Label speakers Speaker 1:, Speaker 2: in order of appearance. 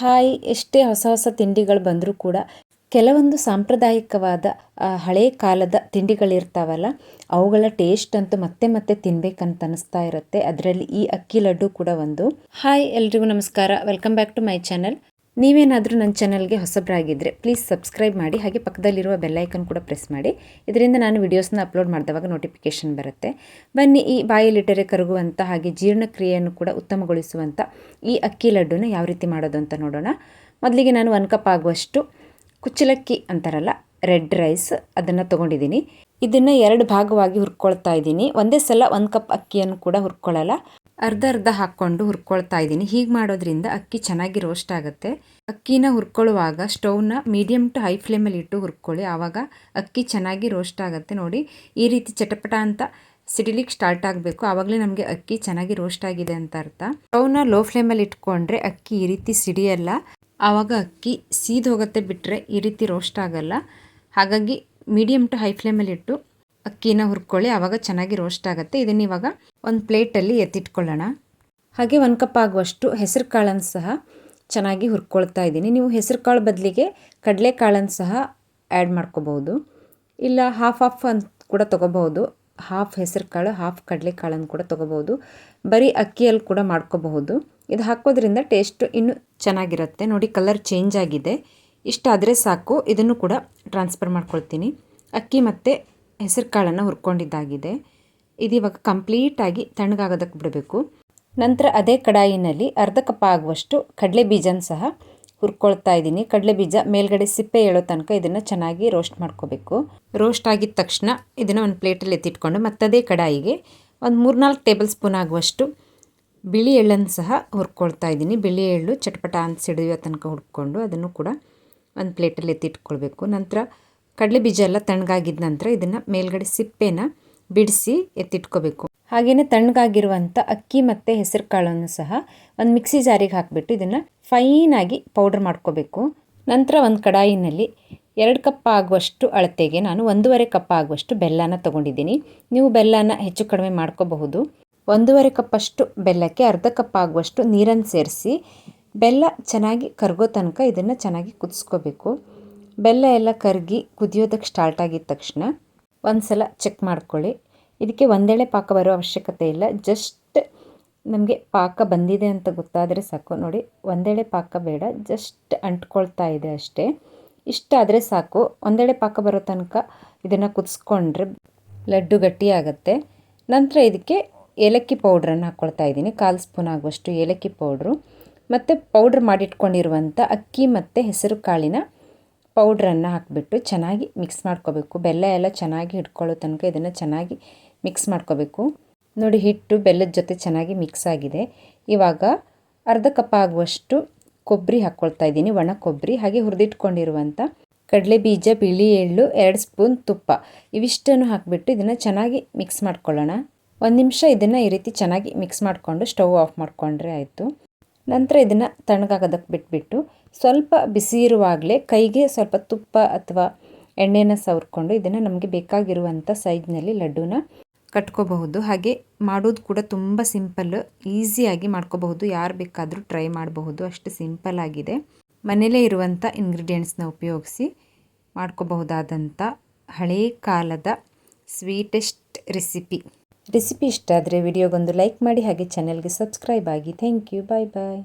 Speaker 1: Hi, ಎಷ್ಟೇ ಹೊಸ ಹೊಸ ತಿಂಡಿಗಳು ಬಂದರೂ ಕೂಡ ಕೆಲವೊಂದು ಸಾಂಪ್ರದಾಯಿಕವಾದ ಹಳೆ ಕಾಲದ ತಿಂಡಿಗಳಿರ್ತಾವಲ್ಲ, ಅವುಗಳ ಟೇಸ್ಟ್ ಅಂತೂ ಮತ್ತೆ ಮತ್ತೆ ತಿನ್ಬೇಕಂತ ಅನಿಸ್ತಾ ಇರುತ್ತೆ. ಅದರಲ್ಲಿ ಈ ಅಕ್ಕಿ ಲಡ್ಡು ಕೂಡ ಒಂದು. ಹಾಯ್ ಎಲ್ರಿಗೂ ನಮಸ್ಕಾರ. Welcome back to my channel ನೀವೇನಾದರೂ ನನ್ನ ಚಾನಲ್ಗೆ ಹೊಸಬರಾಗಿದ್ದರೆ ಪ್ಲೀಸ್ ಸಬ್ಸ್ಕ್ರೈಬ್ ಮಾಡಿ, ಹಾಗೆ ಪಕ್ಕದಲ್ಲಿರುವ ಬೆಲ್ಲೈಕನ್ ಕೂಡ ಪ್ರೆಸ್ ಮಾಡಿ. ಇದರಿಂದ ನಾನು ವಿಡಿಯೋಸ್ನ ಅಪ್ಲೋಡ್ ಮಾಡಿದವಾಗ ನೋಟಿಫಿಕೇಷನ್ ಬರುತ್ತೆ. ಬನ್ನಿ, ಈ ಬಾಯಿಲಿಟರೆ ಕರಗುವಂಥ ಹಾಗೆ ಜೀರ್ಣಕ್ರಿಯೆಯನ್ನು ಕೂಡ ಉತ್ತಮಗೊಳಿಸುವಂಥ ಈ ಅಕ್ಕಿ ಲಡ್ಡುನ ಯಾವ ರೀತಿ ಮಾಡೋದು ಅಂತ ನೋಡೋಣ. ಮೊದಲಿಗೆ ನಾನು ಒನ್ ಕಪ್ ಆಗುವಷ್ಟು ಕುಚ್ಚಲಕ್ಕಿ ಅಂತಾರಲ್ಲ, ರೆಡ್ ರೈಸ್ ಅದನ್ನು ತೊಗೊಂಡಿದ್ದೀನಿ. ಇದನ್ನು ಎರಡು ಭಾಗವಾಗಿ ಹುರ್ಕೊಳ್ತಾ ಇದ್ದೀನಿ. ಒಂದೇ ಸಲ ಒಂದು ಕಪ್ ಅಕ್ಕಿಯನ್ನು ಕೂಡ ಹುರ್ಕೊಳ್ಳಲ್ಲ. ಅರ್ಧ ಅರ್ಧ ಹಾಕ್ಕೊಂಡು ಹುರ್ಕೊಳ್ತಾ ಇದ್ದೀನಿ. ಹೀಗೆ ಮಾಡೋದ್ರಿಂದ ಅಕ್ಕಿ ಚೆನ್ನಾಗಿ ರೋಸ್ಟ್ ಆಗುತ್ತೆ. ಅಕ್ಕಿನ ಹುರ್ಕೊಳ್ಳುವಾಗ ಸ್ಟೌವ್ನ ಮೀಡಿಯಮ್ ಟು ಹೈ ಫ್ಲೇಮಲ್ಲಿ ಇಟ್ಟು ಹುರ್ಕೊಳ್ಳಿ. ಆವಾಗ ಅಕ್ಕಿ ಚೆನ್ನಾಗಿ ರೋಸ್ಟ್ ಆಗುತ್ತೆ ನೋಡಿ. ಈ ರೀತಿ ಚಟಪಟ ಅಂತ ಸಿಡಿಲಿಕ್ಕೆ ಸ್ಟಾರ್ಟ್ ಆಗಬೇಕು. ಆವಾಗಲೇ ನಮಗೆ ಅಕ್ಕಿ ಚೆನ್ನಾಗಿ ರೋಸ್ಟ್ ಆಗಿದೆ ಅಂತ ಅರ್ಥ. ಸ್ಟೌವ್ನ ಲೋ ಫ್ಲೇಮಲ್ಲಿ ಇಟ್ಕೊಂಡ್ರೆ ಅಕ್ಕಿ ಈ ರೀತಿ ಸಿಡಿಯಲ್ಲ. ಆವಾಗ ಅಕ್ಕಿ ಸೀದ್ ಹೋಗುತ್ತೆ ಬಿಟ್ಟರೆ ಈ ರೀತಿ ರೋಸ್ಟ್ ಆಗಲ್ಲ. ಹಾಗಾಗಿ ಮೀಡಿಯಮ್ ಟು ಹೈ ಫ್ಲೇಮಲ್ಲಿ ಇಟ್ಟು ಅಕ್ಕಿನ ಹುರ್ಕೊಳ್ಳಿ ಆವಾಗ ಚೆನ್ನಾಗಿ ರೋಸ್ಟ್ ಆಗುತ್ತೆ. ಇದನ್ನ ಇವಾಗ ಒಂದು ಪ್ಲೇಟಲ್ಲಿ ಎತ್ತಿಟ್ಕೊಳ್ಳೋಣ. ಹಾಗೆ ಒಂದು ಕಪ್ ಆಗುವಷ್ಟು ಹೆಸರು ಕಾಳನ್ನು ಸಹ ಚೆನ್ನಾಗಿ ಹುರ್ಕೊಳ್ತಾ ಇದ್ದೀನಿ. ನೀವು ಹೆಸರು ಕಾಳು ಬದಲಿಗೆ ಕಡಲೆಕಾಳನ್ನು ಸಹ ಆ್ಯಡ್ ಮಾಡ್ಕೋಬಹುದು. ಇಲ್ಲ ಹಾಫ್ ಹಾಫ್ ಅಂತ ಕೂಡ ತೊಗೋಬಹುದು. ಹಾಫ್ ಹೆಸರು ಕಾಳು ಹಾಫ್ ಕಡಲೆಕಾಳನ್ನು ಕೂಡ ತೊಗೋಬಹುದು. ಬರೀ ಅಕ್ಕಿಯಲ್ಲಿ ಕೂಡ ಮಾಡ್ಕೋಬಹುದು. ಇದು ಹಾಕೋದ್ರಿಂದ ಟೇಸ್ಟ್ ಇನ್ನೂ ಚೆನ್ನಾಗಿರುತ್ತೆ. ನೋಡಿ ಕಲರ್ ಚೇಂಜ್ ಆಗಿದೆ. ಇಷ್ಟಾದರೆ ಸಾಕು. ಇದನ್ನು ಕೂಡ ಟ್ರಾನ್ಸ್ಫರ್ ಮಾಡ್ಕೊಳ್ತೀನಿ. ಅಕ್ಕಿ ಮತ್ತು ಹೆಸರು ಕಾಳನ್ನು ಹುರ್ಕೊಂಡಿದ್ದಾಗಿದೆ. ಇದು ಇವಾಗ ಕಂಪ್ಲೀಟಾಗಿ ತಣ್ಣಗಾಗೋದಕ್ಕೆ ಬಿಡಬೇಕು. ನಂತರ ಅದೇ ಕಡಾಯಿನಲ್ಲಿ ಅರ್ಧ ಕಪ್ ಆಗುವಷ್ಟು ಕಡಲೆ ಬೀಜನ ಸಹ ಹುರ್ಕೊಳ್ತಾ ಇದ್ದೀನಿ. ಕಡಲೆ ಬೀಜ ಮೇಲ್ಗಡೆ ಸಿಪ್ಪೆ ಹೇಳೋ ತನಕ ಇದನ್ನು ಚೆನ್ನಾಗಿ ರೋಸ್ಟ್ ಮಾಡ್ಕೋಬೇಕು. ರೋಸ್ಟ್ ಆಗಿದ ತಕ್ಷಣ ಇದನ್ನು ಒಂದು ಪ್ಲೇಟಲ್ಲಿ ಎತ್ತಿಟ್ಕೊಂಡು ಮತ್ತದೇ ಕಡಾಯಿಗೆ ಒಂದು ಮೂರ್ನಾಲ್ಕು ಟೇಬಲ್ ಸ್ಪೂನ್ ಆಗುವಷ್ಟು ಬಿಳಿ ಎಳ್ಳನ್ನು ಸಹ ಹುರ್ಕೊಳ್ತಾ ಇದ್ದೀನಿ. ಬಿಳಿ ಎಳ್ಳು ಚಟಪಟ ಅಂತ ಸಿಡಿಯೋ ತನಕ ಹುರ್ಕೊಂಡು ಅದನ್ನು ಕೂಡ ಒಂದು ಪ್ಲೇಟಲ್ಲಿ ಎತ್ತಿಟ್ಕೊಳ್ಬೇಕು. ನಂತರ ಕಡಲೆ ಬೀಜ ಎಲ್ಲ ತಣ್ಣಗಾಗಿದ ನಂತರ ಇದನ್ನು ಮೇಲ್ಗಡೆ ಸಿಪ್ಪೆನ ಬಿಡಿಸಿ ಎತ್ತಿಟ್ಕೋಬೇಕು. ಹಾಗೆಯೇ ತಣ್ಣಗಾಗಿರುವಂಥ ಅಕ್ಕಿ ಮತ್ತು ಹೆಸರು ಕಾಳನ್ನು ಸಹ ಒಂದು ಮಿಕ್ಸಿ ಜಾರಿಗೆ ಹಾಕಿಬಿಟ್ಟು ಇದನ್ನು ಫೈನಾಗಿ ಪೌಡ್ರ್ ಮಾಡ್ಕೋಬೇಕು. ನಂತರ ಒಂದು ಕಡಾಯಿನಲ್ಲಿ ಎರಡು ಕಪ್ ಆಗುವಷ್ಟು ಅಳತೆಗೆ ನಾನು ಒಂದೂವರೆ ಕಪ್ ಆಗುವಷ್ಟು ಬೆಲ್ಲನ ತೊಗೊಂಡಿದ್ದೀನಿ. ನೀವು ಬೆಲ್ಲನ ಹೆಚ್ಚು ಕಡಿಮೆ ಮಾಡ್ಕೋಬಹುದು. ಒಂದೂವರೆ ಕಪ್ಪಷ್ಟು ಬೆಲ್ಲಕ್ಕೆ ಅರ್ಧ ಕಪ್ ಆಗುವಷ್ಟು ನೀರನ್ನು ಸೇರಿಸಿ ಬೆಲ್ಲ ಚೆನ್ನಾಗಿ ಕರಗೋ ತನಕ ಇದನ್ನು ಚೆನ್ನಾಗಿ ಕುದಿಸ್ಕೋಬೇಕು. ಬೆಲ್ಲ ಎಲ್ಲ ಕರಗಿ ಕುದಿಯೋದಕ್ಕೆ ಸ್ಟಾರ್ಟ್ ಆಗಿದ ತಕ್ಷಣ ಒಂದು ಸಲ ಚೆಕ್ ಮಾಡ್ಕೊಳ್ಳಿ. ಇದಕ್ಕೆ ಒಂದೇಳೆ ಪಾಕ ಬರೋ ಅವಶ್ಯಕತೆ ಇಲ್ಲ. ಜಸ್ಟ್ ನಮಗೆ ಪಾಕ ಬಂದಿದೆ ಅಂತ ಗೊತ್ತಾದರೆ ಸಾಕು. ನೋಡಿ, ಒಂದೇಳೆ ಪಾಕ ಬೇಡ. ಜಸ್ಟ್ ಅಂಟ್ಕೊಳ್ತಾ ಇದೆ ಅಷ್ಟೇ. ಇಷ್ಟಾದರೆ ಸಾಕು. ಒಂದೇಳೆ ಪಾಕ ಬರೋ ತನಕ ಇದನ್ನು ಕುದಿಸ್ಕೊಂಡ್ರೆ ಲಡ್ಡು ಗಟ್ಟಿಯಾಗತ್ತೆ ನಂತರ ಇದಕ್ಕೆ ಏಲಕ್ಕಿ ಪೌಡ್ರನ್ನು ಹಾಕ್ಕೊಳ್ತಾ ಇದ್ದೀನಿ. ಕಾಲು ಸ್ಪೂನ್ ಆಗುವಷ್ಟು ಏಲಕ್ಕಿ ಪೌಡ್ರು ಮತ್ತು ಪೌಡ್ರ್ ಮಾಡಿಟ್ಕೊಂಡಿರುವಂಥ ಅಕ್ಕಿ ಮತ್ತು ಹೆಸರು ಕಾಳಿನ ಪೌಡ್ರನ್ನು ಹಾಕಿಬಿಟ್ಟು ಚೆನ್ನಾಗಿ ಮಿಕ್ಸ್ ಮಾಡ್ಕೋಬೇಕು. ಬೆಲ್ಲ ಎಲ್ಲ ಚೆನ್ನಾಗಿ ಹಿಡ್ಕೊಳ್ಳೋ ತನಕ ಇದನ್ನು ಚೆನ್ನಾಗಿ ಮಿಕ್ಸ್ ಮಾಡ್ಕೋಬೇಕು. ನೋಡಿ, ಹಿಟ್ಟು ಬೆಲ್ಲದ ಜೊತೆ ಚೆನ್ನಾಗಿ ಮಿಕ್ಸ್ ಆಗಿದೆ. ಇವಾಗ ಅರ್ಧ ಕಪ್ ಆಗುವಷ್ಟು ಕೊಬ್ಬರಿ ಹಾಕ್ಕೊಳ್ತಾ ಇದ್ದೀನಿ, ಒಣ ಕೊಬ್ಬರಿ. ಹಾಗೆ ಹುರಿದಿಟ್ಕೊಂಡಿರುವಂಥ ಕಡಲೆ ಬೀಜ ಬಿಳಿ ಎಳ್ಳು, ಎರಡು ಸ್ಪೂನ್ ತುಪ್ಪ, ಇವಿಷ್ಟನ್ನು ಹಾಕಿಬಿಟ್ಟು ಇದನ್ನು ಚೆನ್ನಾಗಿ ಮಿಕ್ಸ್ ಮಾಡ್ಕೊಳ್ಳೋಣ. ಒಂದು ನಿಮಿಷ ಇದನ್ನು ಈ ರೀತಿ ಚೆನ್ನಾಗಿ ಮಿಕ್ಸ್ ಮಾಡಿಕೊಂಡು ಸ್ಟವ್ ಆಫ್ ಮಾಡಿಕೊಂಡ್ರೆ ಆಯಿತು. ನಂತರ ಇದನ್ನು ತಣ್ಣಗಾಗೋದಕ್ಕೆ ಬಿಟ್ಬಿಟ್ಟು ಸ್ವಲ್ಪ ಬಿಸಿ ಇರುವಾಗಲೇ ಕೈಗೆ ಸ್ವಲ್ಪ ತುಪ್ಪ ಅಥವಾ ಎಣ್ಣೆನ ಸವರ್ಕೊಂಡು ಇದನ್ನು ನಮಗೆ ಬೇಕಾಗಿರುವಂಥ ಸೈಜ್ನಲ್ಲಿ ಲಡ್ಡೂನ ಕಟ್ಕೋಬಹುದು. ಹಾಗೆ ಮಾಡೋದು ಕೂಡ ತುಂಬ ಸಿಂಪಲ್ ಈಸಿಯಾಗಿ ಮಾಡ್ಕೋಬಹುದು. ಯಾರು ಬೇಕಾದರೂ ಟ್ರೈ ಮಾಡಬಹುದು. ಅಷ್ಟು ಸಿಂಪಲ್ ಆಗಿದೆ. ಮನೆಯಲ್ಲೇ ಇರುವಂಥ ಇಂಗ್ರೀಡಿಯೆಂಟ್ಸ್ನ ಉಪಯೋಗಿಸಿ ಮಾಡ್ಕೋಬಹುದಾದಂಥ ಹಳೇ ಕಾಲದ ಸ್ವೀಟೆಸ್ಟ್ ರೆಸಿಪಿ ರೆಸಿಪಿ ಇಷ್ಟ ಆದರೆ ವಿಡಿಯೋಗೊಂದು ಲೈಕ್ ಮಾಡಿ ಹಾಗೆ ಚಾನೆಲ್ಗೆ ಸಬ್ಸ್ಕ್ರೈಬ್ ಆಗಿ. Thank you bye bye